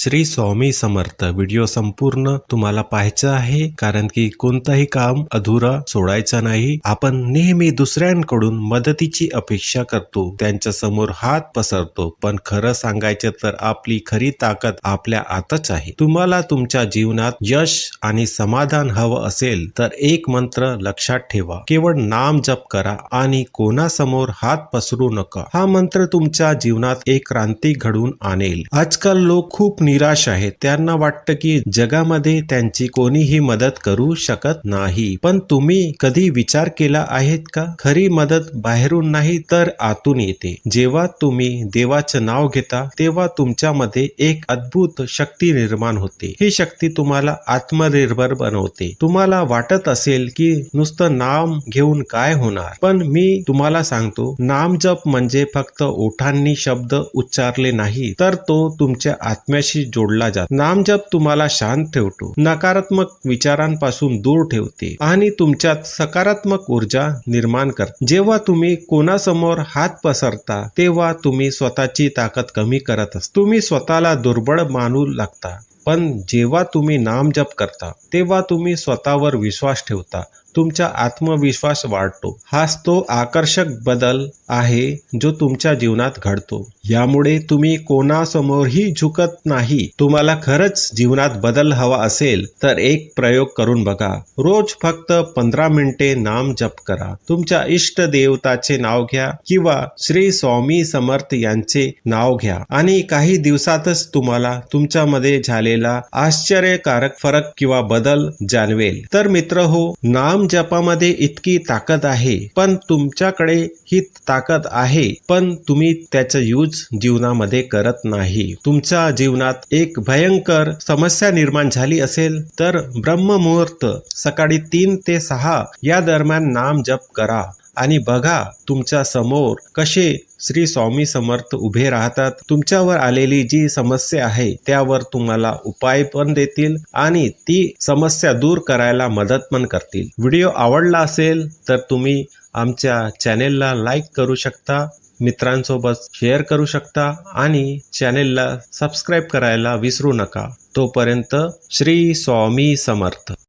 Shri Swami Samarth. Video संपूर्ण तुम्हाला पाहायचं आहे कारण की कोणताही काम अधुरा सोडायचं नाही. आपण नेहमी दुसऱ्यांकडून मदतीची अपेक्षा करतो त्यांच्यासमोर हात पसरतो. पण खरं सांगायचं तर आपली खरी ताकद आपल्या आतच आहे. तुम्हाला तुमच्या जीवनात यश आणि समाधान हवं असेल तर एक मंत्र लक्षात ठेवा. केवळ नाम जप करा आणि कोणासमोर हात पसरू नका. हा मंत्र तुमच्या जीवनात एक क्रांती घडून आणेल. आजकाल लोक खूप निराश आहेत त्यांना वाटतं की जगामध्ये त्यांची कोणीही मदत करू शकत नाही. पण तुम्ही कधी विचार केला आहेत का? खरी मदत बाहेरून नाही तर आतून येते. जेव्हा तुम्ही देवाचं नाव घेता तेव्हा तुमच्यामध्ये एक अद्भुत शक्ती निर्माण होते. ही शक्ती तुम्हाला आत्मनिर्भर बनवते. तुम्हाला वाटत असेल की नुसतं नाम घेऊन काय होणार? पण मी तुम्हाला सांगतो नाम जप म्हणजे फक्त ओठांनी शब्द उच्चारले नाही तर तो तुमच्या आत्म्याशी जोडला जातो. नामजप तुम्हाला शांत ठेवतो. नकारात्मक विचारांपासून दूर ठेवते. आणि तुमच्यात सकारात्मक ऊर्जा निर्माण करते. जेव्हा तुम्ही कोणासमोर हात पसरता तेव्हा तुम्ही स्वतःची ताकद कमी करत असता. तुम्ही स्वतःला दुर्बळ मानू लागता. पण जेव्हा तुम्ही नाम जप करता तेव्हा तुम्ही स्वतःवर विश्वास ठेवता. तुमचा आत्मविश्वास वाढतो. हाच तो आकर्षक बदल आहे जो तुमच्या जीवनात घडतो. यामुळे तुम्ही कोणासमोरही झुकत नाही. तुम्हाला खरंच जीवनात बदल हवा असेल तर एक प्रयोग करून बघा. रोज फक्त पंधरा मिनिटे नाम जप करा. तुमच्या इष्ट देवताचे नाव घ्या किंवा श्री स्वामी समर्थ यांचे नाव घ्या. आणि काही दिवसातच तुम्हाला तुमच्यामध्ये झालेला आश्चर्यकारक फरक किंवा बदल जाणवेल. तर मित्र हो नाम जपामध्ये इतकी ताकद आहे पण तुमच्याकडे ही ताकद आहे पण तुम्ही त्याचा यूज जीवनामध्ये करत नाही. तुमच्या जीवनात एक भयंकर समस्या निर्माण झाली असेल तर ब्रह्ममुहूर्त सकाळी तीन ते सहा या दरम्यान नाम जप करा. आणि बघा तुमच्यासमोर कसे श्री स्वामी समर्थ उभे राहतात. तुमच्यावर आलेली जी समस्या आहे त्यावर तुम्हाला उपाय पण देतील आणि ती समस्या दूर करायला मदत पण करतील. व्हिडिओ आवडला असेल तर तुम्ही आमच्या चॅनेलला लाईक करू शकता मित्रांसोबत शेअर करू शकता आणि चॅनेलला सबस्क्राईब करायला विसरू नका. तोपर्यंत श्री स्वामी समर्थ.